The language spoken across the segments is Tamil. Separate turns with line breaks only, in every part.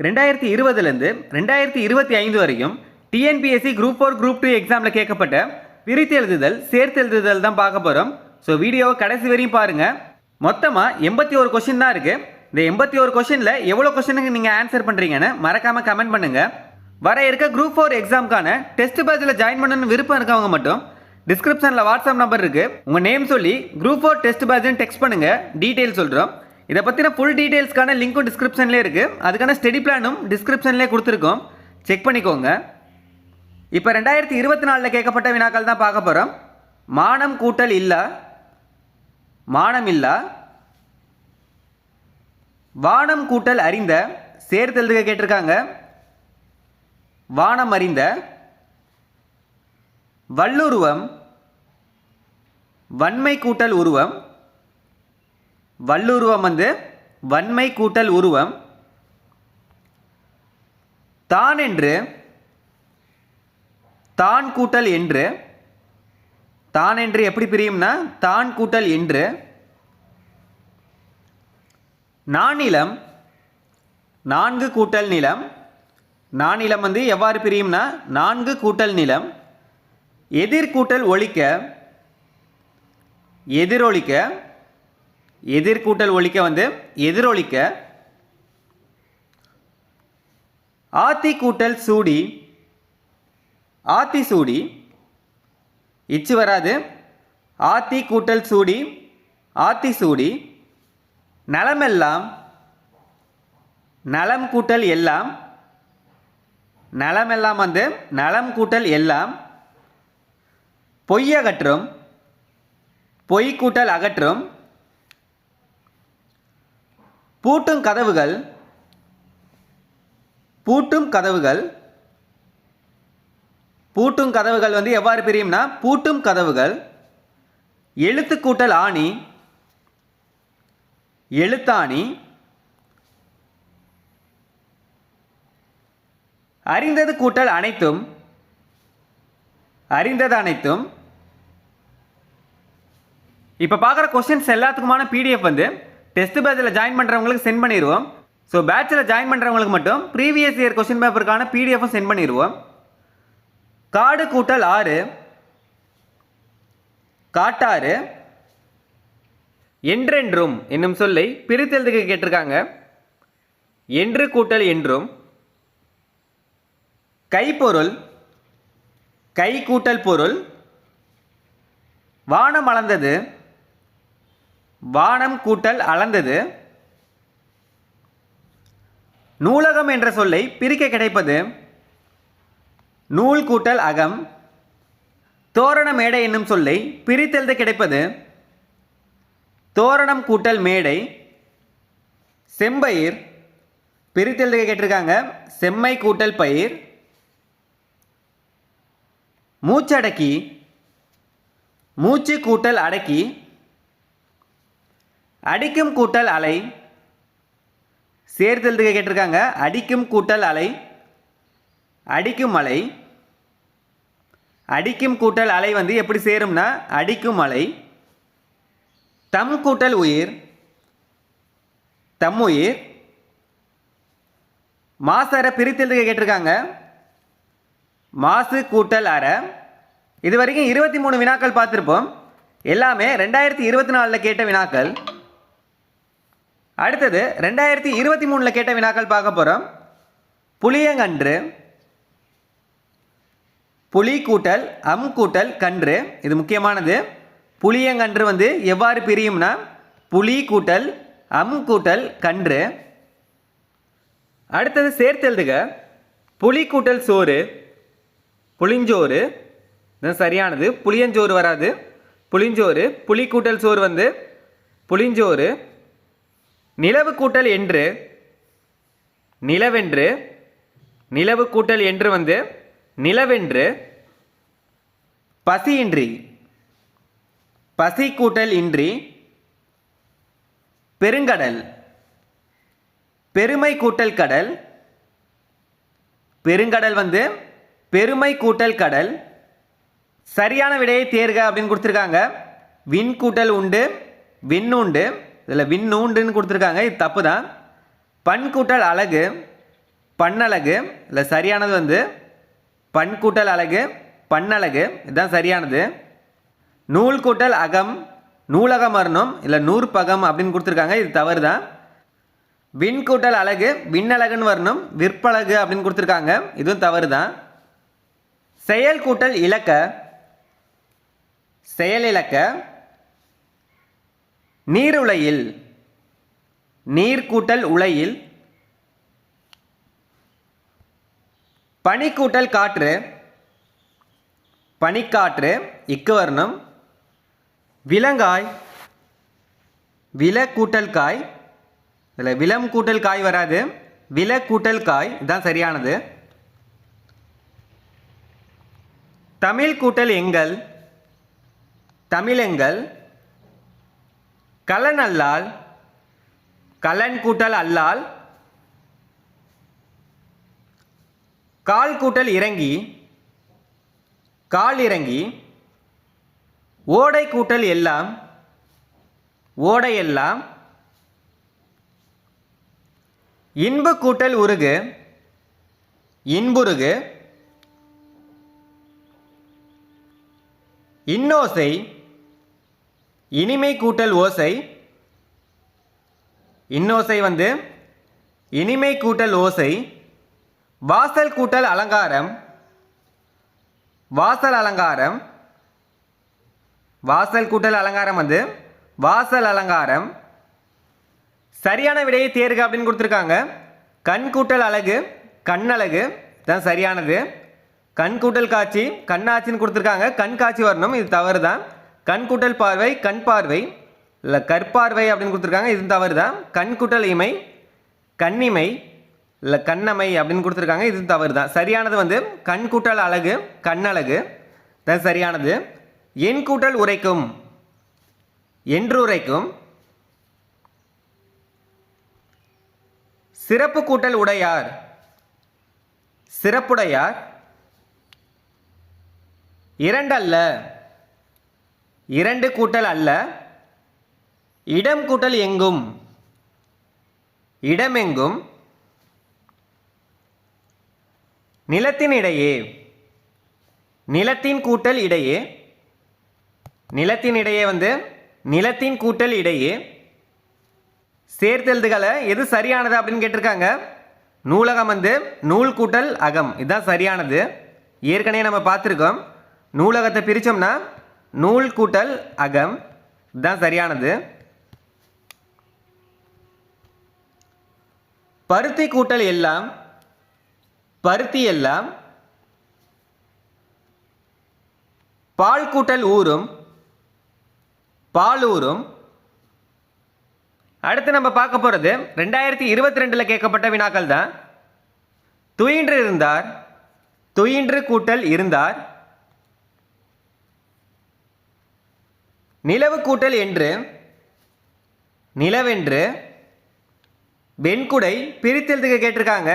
ரெண்டாயிரத்தி இருபதுலேருந்து ரெண்டாயிரத்தி இருபத்தி ஐந்து வரையும் TNPSC group four group two எக்ஸாமில் கேட்கப்பட்ட பிரித்து எழுதுதல் சேர்த்து எழுதுதல் தான் பார்க்க போகிறோம் ஸோ வீடியோவை கடைசி வரையும் பாருங்கள் மொத்தமாக எண்பத்தி ஒரு கொஷின் தான் இருக்குது இந்த எண்பத்தி ஒரு கொஷினில் எவ்வளோ கொஷனுக்கு நீங்கள் ஆன்சர் பண்ணுறீங்கன்னு மறக்காமல் கமெண்ட் பண்ணுங்கள் வர இருக்க குரூப் ஃபோர் எக்ஸாமுக்கான டெஸ்ட் பேட்சில் ஜாயின் பண்ணணும்னு விருப்பம் இருக்கவங்க மட்டும் டிஸ்கிரிப்ஷனில் வாட்ஸ்அப் நம்பர் இருக்குது உங்கள் நேம் சொல்லி குரூப் ஃபோர் டெஸ்ட் பேட்ச்னு டெக்ஸ்ட் பண்ணுங்கள் டீட்டெயில் சொல்கிறோம் இதை பற்றின ஃபுல் டீட்டெயில்ஸ்க்கான லிங்க்கும் டிஸ்கிரிப்ஷன்லேயே இருக்குது அதுக்கான ஸ்டெடி பிளானும் டிஸ்கிரிப்ஷன்லேயே கொடுத்துருக்கோம். செக் பண்ணிக்கோங்க. இப்போ ரெண்டாயிரத்தி இருபத்தி நாலில் கேட்கப்பட்ட வினாக்கள் தான் பார்க்க போகிறோம் மானம் கூட்டல் இல்லை. மானம் இல்லா. வானம் கூட்டல் அறிந்த. சேர்த்தெழுதுக கேட்டிருக்காங்க. வானம் அறிந்த. வல்லுருவம் வன்மை கூட்டல் உருவம். வல்லுருவம் வந்து வன்மை கூட்டல் உருவம். தான் என்று தான் கூட்டல் என்று. தான் என்று எப்படி பிரியும்னா தான் கூட்டல் என்று. நானிலம் நான்கு கூட்டல் நிலம். நானிலம் வந்து எவ்வாறு பிரியும்னா நான்கு கூட்டல் நிலம். எதிர்கூட்டல் ஒழிக்க எதிரொலிக்க எதிர்கூட்டல் ஒழிக்க வந்து எதிரொலிக்க ஆத்தி கூட்டல் சூடி ஆத்தி சூடி இச்சு வராது. ஆத்தி கூட்டல் சூடி ஆத்தி சூடி நலமெல்லாம் நலம் கூட்டல் எல்லாம் நலமெல்லாம் வந்து நலம் கூட்டல் எல்லாம் பொய் அகற்றும் பொய் கூட்டல் அகற்றும் பூட்டும் கதவுகள் பூட்டும் கதவுகள் பூட்டும் கதவுகள் வந்து எவ்வாறு பிரியும்னா பூட்டும் கதவுகள் எழுத்து கூட்டல் ஆணி எழுத்தாணி அறிந்தது கூட்டல் அனைத்தும் அறிந்தது அனைத்தும். இப்போ பார்க்குற கொஸ்டின்ஸ் எல்லாத்துக்குமான பிடிஎஃப் வந்து டெஸ்ட் பேட்சில் ஜாயின் பண்ணுறவங்களுக்கு சென்ட் பண்ணிடுவோம் ஸோ பேட்சில் ஜாயின் பண்ணுறவங்களுக்கு மட்டும் ப்ரீவியஸ் இயர் கொஸ்டின் பேப்பருக்கான பிடிஎஃப்பும் சென்ட் பண்ணிடுவோம் காடு கூட்டல் ஆறு காட்டாறு என்றென்றும் என்னும் சொல்லை பிரித்தெழுதுக்கு கேட்டிருக்காங்க. என்று கூட்டல் என்றும் கைப்பொருள் கை கூட்டல் பொருள் வானம் அளந்தது வானம் கூட்டல் அளந்தது. நூலகம் என்ற சொல்லை பிரிக்க கிடைப்பது. நூல் கூட்டல் அகம். தோரண மேடை என்னும் சொல்லை பிரித்தெழுத கிடைப்பது. தோரணம் கூட்டல் மேடை. செம்பயிர். பிரித்தெழுத கேட்டிருக்காங்க. செம்மை கூட்டல் பயிர். மூச்சடக்கி. மூச்சு கூட்டல் அடக்கி. அடிக்கும் கூட்டல் அலை. சேர்த்தெழுதுக கேட்டிருக்காங்க. அடிக்கும் கூட்டல் அலை. அடிக்கும் அலை. அடிக்கும் கூட்டல் அலை வந்து எப்படி சேரும்னா அடிக்கும் அலை. தம் கூட்டல் உயிர். தம் உயிர். மாசர பிரித்தெழுதுக கேட்டிருக்காங்க. மாசு கூட்டல் அற. இது வரைக்கும் இருபத்தி மூணு வினாக்கள் பார்த்துருப்போம். எல்லாமே ரெண்டாயிரத்தி இருபத்தி நாலில் கேட்ட வினாக்கள். அடுத்தது ரெண்டாயிரத்தி இருபத்தி மூணில் கேட்ட வினாக்கள் பார்க்க போகிறோம் புளியங்கன்று புலி கூட்டல் அம் கூட்டல் கன்று. இது முக்கியமானது. புளியங்கன்று வந்து எவ்வாறு பிரியும்னா புலி கூட்டல் அம் கூட்டல் கன்று. அடுத்தது சேர்த்தெழுதுக புலி கூட்டல் சோறு புளிஞ்சோறு. இது சரியானது. புளியஞ்சோறு வராது. புளிஞ்சோறு புளி கூட்டல் சோறு வந்து புளிஞ்சோறு நிலவு கூட்டல் என்று நிலவென்று நிலவு கூட்டல் என்று வந்து நிலவென்று பசியின்றி பசி கூட்டல் இன்றி பெருங்கடல் பெருமை கூட்டல் கடல் பெருங்கடல் வந்து பெருமை கூட்டல் கடல் சரியான விடையை தேர்க அப்படின்னு கொடுத்துருக்காங்க. விண் கூட்டல் உண்டு விண்ணுண்டு இதில் விண்ணுண்டுன்னு கொடுத்துருக்காங்க. இது தப்பு தான் பண் கூட்டல் அழகு பண்ணழகு இல்லை சரியானது வந்து பண் கூட்டல் அழகு பண்ணழகு இதுதான் சரியானது. நூல் கூட்டல் அகம் நூலகம் வரணும் இல்லை நூற்பகம் அப்படின்னு கொடுத்துருக்காங்க. இது தவறு தான் விண் கூட்டல் அழகு விண்ணழகுன்னு வரணும் விற்பழகு அப்படின்னு கொடுத்துருக்காங்க. இதுவும் தவறு தான் செயல் கூட்டல் இலக்க செயல் இலக்க நீருலையில் நீர் கூட்டல் உலையில் பனிக்கூட்டல் காற்று பனிக்காற்று இக்கு வரணும் விலங்காய் வில கூட்டல் காய் இதில் விலம் கூட்டல் காய் வராது வில கூட்டல் காய் இதுதான் சரியானது. தமிழ் கூட்டல் எங்கள் தமிழெங்கள் கலன் அல்லால் கலன் கூட்டல் அல்லால் கால் கூட்டல் இறங்கி கால் இறங்கி ஓடை கூட்டல் எல்லாம் ஓடை எல்லாம் இன்பு கூட்டல் உருகு இன்புருகு இன்னோசை இனிமை கூட்டல் ஓசை. இன்னோசை வந்து இனிமை கூட்டல் ஓசை வாசல் கூட்டல் அலங்காரம் வாசல் அலங்காரம் வாசல் கூட்டல் அலங்காரம் வந்து வாசல் அலங்காரம். சரியான விடையை தேர்க அப்படின்னு கொடுத்துருக்காங்க. கண் கூட்டல் அழகு கண்ணழகு தான் சரியானது. கண் கூட்டல் காட்சி கண்ணாட்சின்னு கொடுத்துருக்காங்க. கண் காட்சி வரணும் இது தவறு தான் கண் கூட்டல் பார்வை கண் பார்வை இல்லை கற்பார்வை அப்படின்னு கொடுத்துருக்காங்க. இது தவறு தான் கண் கூட்டல் இமை கண்ணிமை இல்லை கண்ணமை அப்படின்னு கொடுத்துருக்காங்க. இது தவறு தான் சரியானது வந்து கண் கூட்டல் அழகு கண்ணழகு. தான் சரியானது. என் கூட்டல் உரைக்கும் என்று உரைக்கும். சிறப்பு கூட்டல் உடையார் சிறப்புடையார். இரண்டல்ல இரண்டு கூட்டல் அல்ல. இடம் கூட்டல் எங்கும்? இடமெங்கும்? நிலத்தின் இடையே. நிலத்தின் கூட்டல் இடையே. நிலத்தின் இடையே வந்து நிலத்தின் கூட்டல் இடையே. சேர்த்தெழுதுகளை எது சரியானது அப்படின்னு கேட்டிருக்காங்க. நூலகம் வந்து நூல் கூட்டல் அகம். இதுதான் சரியானது. ஏற்கனவே நம்ம பார்த்துருக்கோம். நூலகத்தை பிரித்தோம்னா நூல் கூட்டல் அகம். இதுதான் சரியானது. பருத்தி கூட்டல் எல்லாம் பருத்தி எல்லாம் பால் கூட்டல் ஊரும் பால் ஊரும் அடுத்து நம்ம பார்க்க போகிறது ரெண்டாயிரத்தி இருபத்தி ரெண்டில் கேட்கப்பட்ட வினாக்கள் தான் துயின்று இருந்தார் துயின்று கூட்டல் இருந்தார். நிலவு கூட்டல் என்று நிலவென்று வெண்குடை பிரித்தெழுதுக கேட்டிருக்காங்க.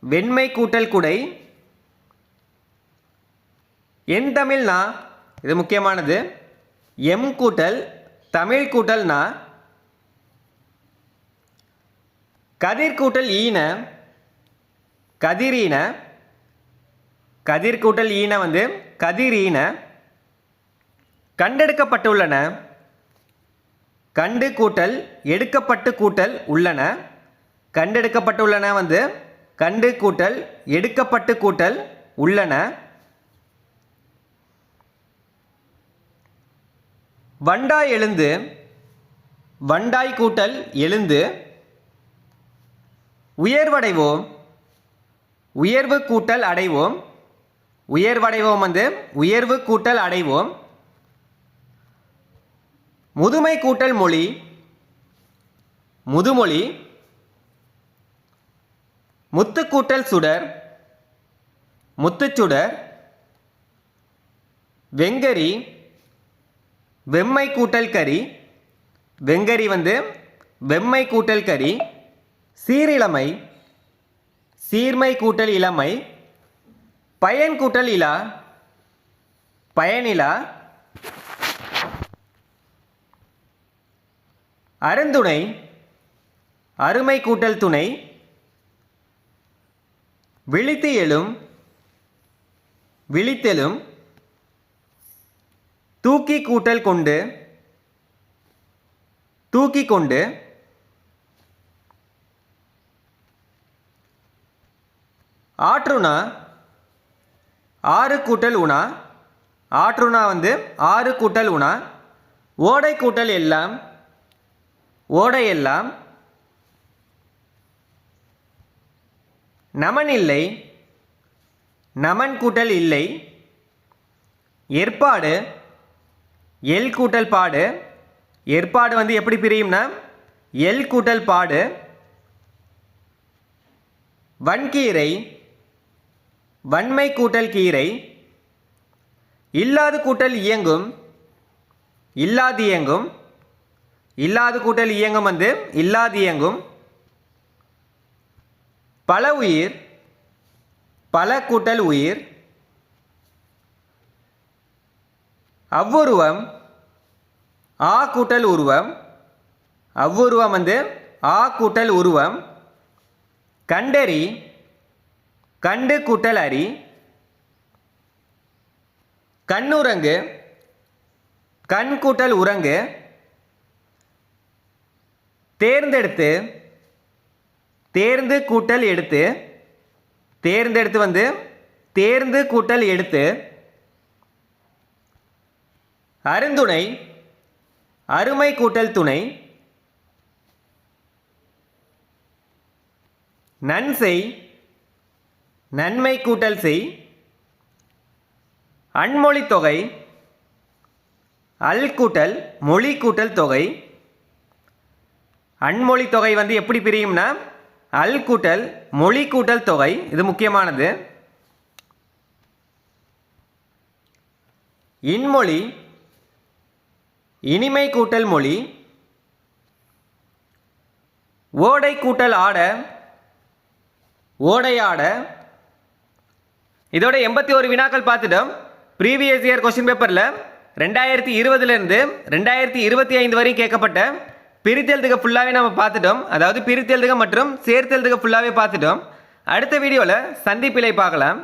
வெண்மை கூட்டல் குடை. என் தமிழ்னா இது முக்கியமானது. எம் கூட்டல் தமிழ் கூட்டல்னா கதிர் கூட்டல் ஈன கதிரீன கதிர் கூட்டல் ஈன வந்து கதிரீன கண்டெடுக்கப்பட்டுள்ளன. கண்டு கூட்டல் எடுக்கப்பட்டு கூட்டல் உள்ளன. கண்டெடுக்கப்பட்டுள்ளன வந்து கண்டு கூட்டல் எடுக்கப்பட்டு கூட்டல் உள்ளன. வண்டாய் எழுந்து வண்டாய் கூட்டல் எழுந்து உயர்வடைவோம். உயர்வு கூட்டல் அடைவோம். உயர்வடைவோம் வந்து உயர்வு கூட்டல் அடைவோம். முதுமை கூட்டல் மொழி. முதுமொழி. முத்துக்கூட்டல் சுடர். முத்துச்சுடர் வெங்கரி. வெம்மை கூட்டல் கறி. வெங்கரி வந்து வெம்மை கூட்டல் கறி. சீரிழமை சீர்மை கூட்டல் இளமை. பயன் கூட்டல் இலா. பயனிலா. அருந்துணை அருமை கூட்டல் துணை விழித்து எழும் விழித்தெழும் தூக்கி கூட்டல் கொண்டு தூக்கி கொண்டு ஆற்றுணா ஆறு கூட்டல் உணா ஆற்றுணா வந்து ஆறு கூட்டல் உணா ஓடை கூட்டல் எல்லாம் ஓடை எல்லாம் நமன் இல்லை நமன் கூட்டல் இல்லை ஏற்பாடு எல் கூட்டல் பாடு ஏற்பாடு வந்து எப்படி பிரியும்னா எல் கூட்டல் பாடு வன்கீரை வன்மை கூட்டல் கீரை. இல்லாது கூட்டல் இயங்கும் இல்லாது இயங்கும் இல்லாது கூட்டல் இயங்கும் வந்து இல்லாது இயங்கும். பல உயிர் பல கூட்டல் உயிர். அவ்வுருவம் ஆ கூட்டல் உருவம். அவ்வுருவம் வந்து ஆ கூட்டல் உருவம். கண்டறி கண்டு கூட்டல் அறி கண்ணுரங்கு கண் கூட்டல் உறங்கு. தேர்ந்தெடுத்து தேர்ந்து கூட்டல் எடுத்து தேர்ந்தெடுத்து வந்து தேர்ந்து கூட்டல் எடுத்து அருந்துணை அருமை கூட்டல் துணை நன்செய் நன்மை கூட்டல் செய் அன்மொழி தொகை அல் கூட்டல் மொழி கூட்டல் தொகை அன்மொழி தொகை வந்து எப்படி பிரியும்னா அல் கூட்டல் மொழி கூட்டல் தொகை. இது முக்கியமானது. இன்மொழி இனிமை கூட்டல் மொழி ஓடை கூட்டல் ஆட ஓடையாட இதோட எண்பத்தி ஒரு வினாக்கள் பார்த்துட்டோம். ப்ரீவியஸ் இயர் கொஸ்டின் பேப்பரில் ரெண்டாயிரத்தி இருபதுலேருந்து ரெண்டாயிரத்தி இருபத்தி ஐந்து வரையும் கேட்கப்பட்ட பிரித்தெழுதுக ஃபுல்லாகவே நம்ம பார்த்துட்டோம். அதாவது பிரித்தெழுதுக மற்றும் சேர்த்தெழுதுக ஃபுல்லாகவே பார்த்துட்டோம். அடுத்த வீடியோவில் சந்திப்பிலை பார்க்கலாம்.